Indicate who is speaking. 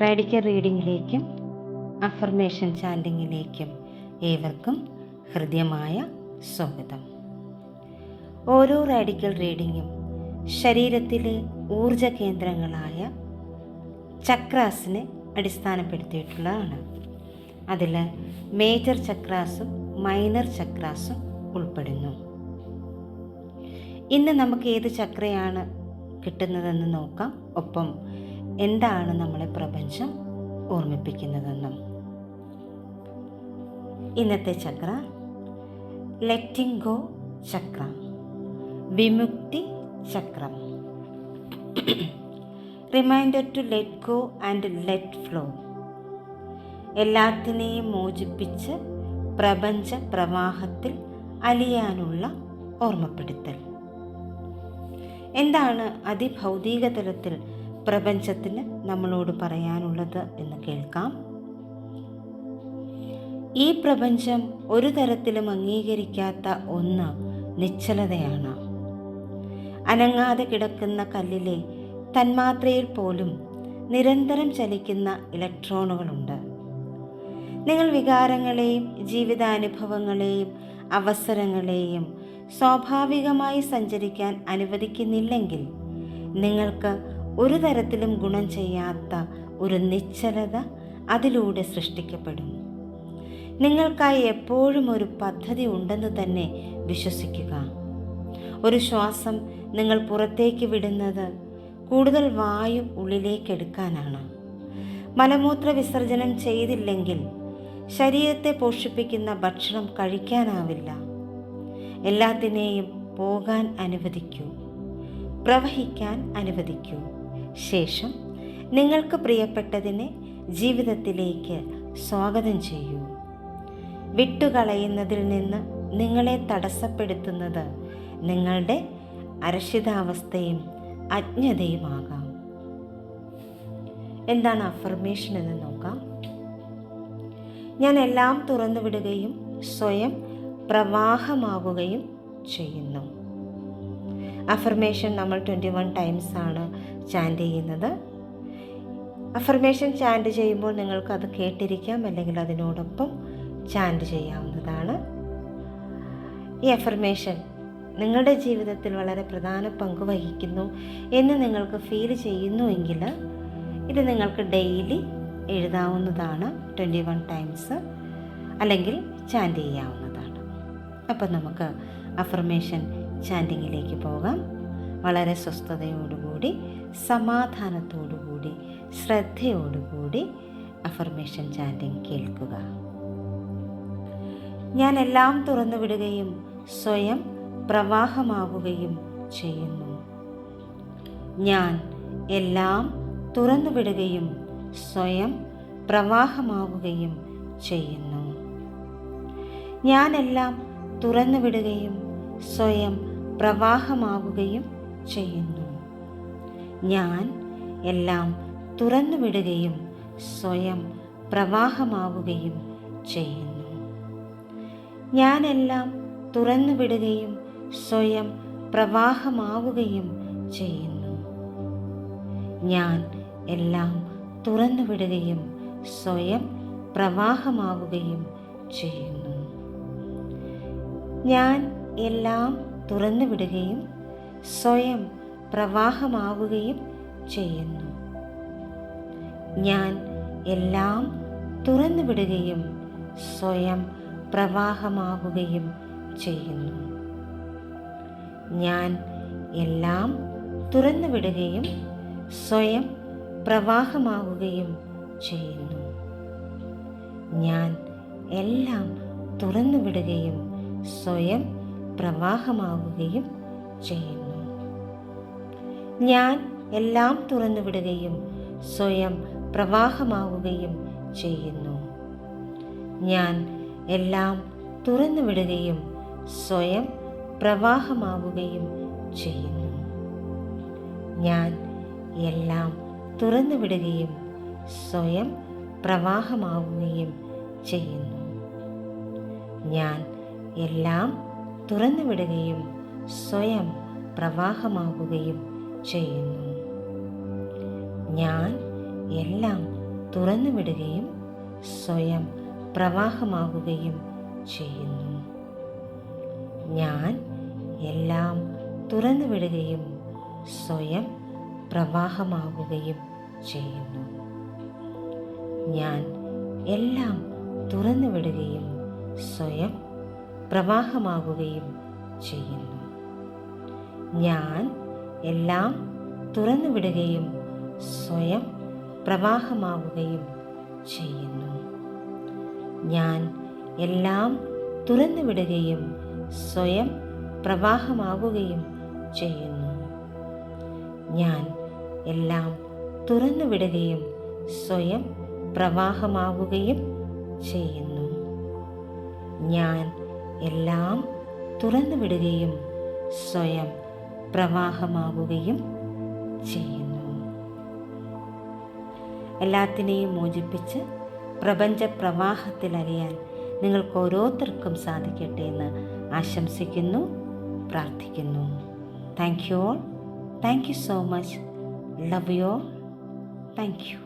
Speaker 1: Radical റീഡിങ്ങിലേക്കും affirmation ചാൻഡിങ്ങിലേക്കും ഏവർക്കും ഹൃദ്യമായ സ്വാഗതം. ഓരോ റാഡിക്കൽ റീഡിങ്ങും ശരീരത്തിലെ ഊർജ കേന്ദ്രങ്ങളായ ചക്രാസിനെ അടിസ്ഥാനപ്പെടുത്തിയിട്ടുള്ളതാണ്. അതിൽ മേജർ ചക്രാസും മൈനർ ചക്രാസും ഉൾപ്പെടുന്നു. ഇന്ന് നമുക്ക് ഏത് ചക്രയാണ് കിട്ടുന്നതെന്ന് നോക്കാം. ഒപ്പം എന്താണ് നമ്മളെ പ്രപഞ്ചം ഓർമ്മിപ്പിക്കുന്നതെന്നും. ഇന്നത്തെ ചക്ര ലെറ്റിംഗ് ഗോ ചക്ര വിമുക്തി ചക്രം. Reminder to let go and let flow എല്ലാത്തിനെയും മോചിപ്പിച്ച് പ്രപഞ്ച പ്രവാഹത്തിൽ അലിയാനുള്ള ഓർമ്മപ്പെടുത്തൽ. എന്താണ് അതിഭൗതിക തലത്തിൽ പ്രപഞ്ചത്തിന് നമ്മളോട് പറയാനുള്ളത് എന്ന് കേൾക്കാം. ഈ പ്രപഞ്ചം ഒരു തരത്തിലും അംഗീകരിക്കാത്ത ഒന്ന് നിശ്ചലതയാണ്. അനങ്ങാതെ കിടക്കുന്ന കല്ലിലെ തന്മാത്രയിൽ പോലും നിരന്തരം ചലിക്കുന്ന ഇലക്ട്രോണുകളുണ്ട്. നിങ്ങൾ വികാരങ്ങളെയും ജീവിതാനുഭവങ്ങളെയും അവസരങ്ങളെയും സ്വാഭാവികമായി സഞ്ചരിക്കാൻ അനുവദിക്കുന്നില്ലെങ്കിൽ നിങ്ങൾക്ക് ഒരു തരത്തിലും ഗുണം ചെയ്യാത്ത ഒരു നിശ്ചലത അതിലൂടെ സൃഷ്ടിക്കപ്പെടും നിങ്ങൾക്കായി എപ്പോഴും ഒരു പദ്ധതി ഉണ്ടെന്ന് തന്നെ വിശ്വസിക്കുക. ഒരു ശ്വാസം നിങ്ങൾ പുറത്തേക്ക് വിടുന്നത് കൂടുതൽ വായു ഉള്ളിലേക്ക് എടുക്കാനാണ്. മലമൂത്ര വിസർജനം ചെയ്തില്ലെങ്കിൽ ശരീരത്തെ പോഷിപ്പിക്കുന്ന ഭക്ഷണം കഴിക്കാനാവില്ല. എല്ലാത്തിനെയും പോകാൻ അനുവദിക്കൂ. പ്രവഹിക്കാൻ അനുവദിക്കൂ. ശേഷം നിങ്ങൾക്ക് പ്രിയപ്പെട്ടതിനെ ജീവിതത്തിലേക്ക് സ്വാഗതം ചെയ്യൂ. വിട്ടുകളയുന്നതിൽ നിന്ന് നിങ്ങളെ തടസ്സപ്പെടുത്തുന്നത് നിങ്ങളുടെ അരക്ഷിതാവസ്ഥയും അജ്ഞതയുമാകാം. എന്താണ് അഫർമേഷൻ എന്ന് നോക്കാം. ഞാൻ എല്ലാം തുറന്നു വിടുകയും സ്വയം പ്രവാഹമാകുകയും ചെയ്യുന്നു. അഫർമേഷൻ നമ്മൾ ട്വന്റി വൺ ടൈംസ് ആണ് ചാൻഡ് ചെയ്യുന്നത്. അഫർമേഷൻ ചാൻഡ് ചെയ്യുമ്പോൾ നിങ്ങൾക്കത് കേട്ടിരിക്കാം അല്ലെങ്കിൽ അതിനോടൊപ്പം ചാൻഡ് ചെയ്യാവുന്നതാണ്. ഈ അഫർമേഷൻ നിങ്ങളുടെ ജീവിതത്തിൽ വളരെ പ്രധാന പങ്ക് വഹിക്കുന്നു എന്ന് നിങ്ങൾക്ക് ഫീൽ ചെയ്യുന്നുവെങ്കിൽ ഇത് നിങ്ങൾക്ക് ഡെയിലി എഴുതാവുന്നതാണ് ട്വന്റി വൺ ടൈംസ് അല്ലെങ്കിൽ ചാൻഡ് ചെയ്യാവുന്നതാണ്. അപ്പം നമുക്ക് അഫർമേഷൻ ചാൻഡിങ്ങിലേക്ക് പോകാം. വളരെ സ്വസ്ഥതയോടുകൂടി സമാധാനത്തോടുകൂടി ശ്രദ്ധയോടുകൂടി അഫർമേഷൻ ചാന്റിങ് കേൾക്കുക. ഞാൻ എല്ലാം തുറന്നു വിടുകയും സ്വയം പ്രവാഹമാവുകയും ചെയ്യുന്നു. ഞാൻ എല്ലാം തുറന്നു വിടുകയും സ്വയം പ്രവാഹമാവുകയും ചെയ്യുന്നു. ഞാനെല്ലാം തുറന്നു വിടുകയും സ്വയം പ്രവാഹമാവുകയും ചെയ്യുന്നു. ഞാൻ എല്ലാം തുറന്നുവിടുകയും സ്വയം പ്രവാഹമാവുകയും ചെയ്യുന്നു. ഞാനെല്ലാം തുറന്നുവിടുകയും സ്വയം പ്രവാഹമാവുകയും ചെയ്യുന്നു. ഞാൻ എല്ലാം തുറന്നുവിടുകയും സ്വയം പ്രവാഹമാവുകയും ചെയ്യുന്നു. ഞാൻ എല്ലാം തുറന്നു വിടുകയും സ്വയം പ്രവാഹമാവുകയും ചെയ്യുന്നു. ഞാൻ എല്ലാം തുറന്നുവിടുകയും സ്വയം പ്രവാഹമാകുകയും ചെയ്യുന്നു. ഞാൻ എല്ലാം തുറന്നുവിടുകയും സ്വയം പ്രവാഹമാകുകയും ചെയ്യുന്നു. ഞാൻ എല്ലാം തുറന്നുവിടുകയും സ്വയം പ്രവാഹമാകുകയും ചെയ്യുന്നു. ഞാൻ എല്ലാം തുറന്നുവിടുകയും സ്വയം പ്രവാഹമാവുകയും ചെയ്യുന്നു. ഞാൻ എല്ലാം തുറന്നുവിടുകയും സ്വയം പ്രവാഹമാവുകയും ചെയ്യുന്നു. ഞാൻ എല്ലാം തുറന്നുവിടുകയും സ്വയം പ്രവാഹമാവുകയും ചെയ്യുന്നു. ഞാൻ എല്ലാം തുറന്നുവിടുകയും സ്വയം പ്രവാഹമാവുകയും ചെയ്യുന്നു. ഞാൻ എല്ലാം തുറന്നുവിടുകയും സ്വയം പ്രവാഹമാകുകയും ചെയ്യുന്നു. ഞാൻ എല്ലാം തുറന്നുവിടുകയും സ്വയം പ്രവാഹമാകുകയും ചെയ്യുന്നു. ഞാൻ എല്ലാം തുറന്നുവിടുകയും സ്വയം പ്രവാഹമാകുകയും ചെയ്യുന്നു. ഞാൻ എല്ലാം തുറന്നുവിടുകയും സ്വയം പ്രവാഹമാവുകയും ചെയ്യുന്നു. ഞാൻ എല്ലാം തുറന്നുവിടുകയും സ്വയം പ്രവാഹമാവുകയും ചെയ്യുന്നു. ഞാൻ എല്ലാം തുറന്നുവിടുകയും സ്വയം പ്രവാഹമാവുകയും ചെയ്യുന്നു. ഞാൻ എല്ലാം തുറന്നുവിടുകയും സ്വയം പ്രവാഹമാവുകയും ചെയ്യുന്നു. എല്ലാത്തിനെയും മോചിപ്പിച്ച് പ്രപഞ്ച പ്രവാഹത്തിൽ അറിയാൻ നിങ്ങൾക്ക് ഓരോരുത്തർക്കും സാധിക്കട്ടെ എന്ന് ആശംസിക്കുന്നു പ്രാർത്ഥിക്കുന്നു. Thank you all thank you so much love you all thank you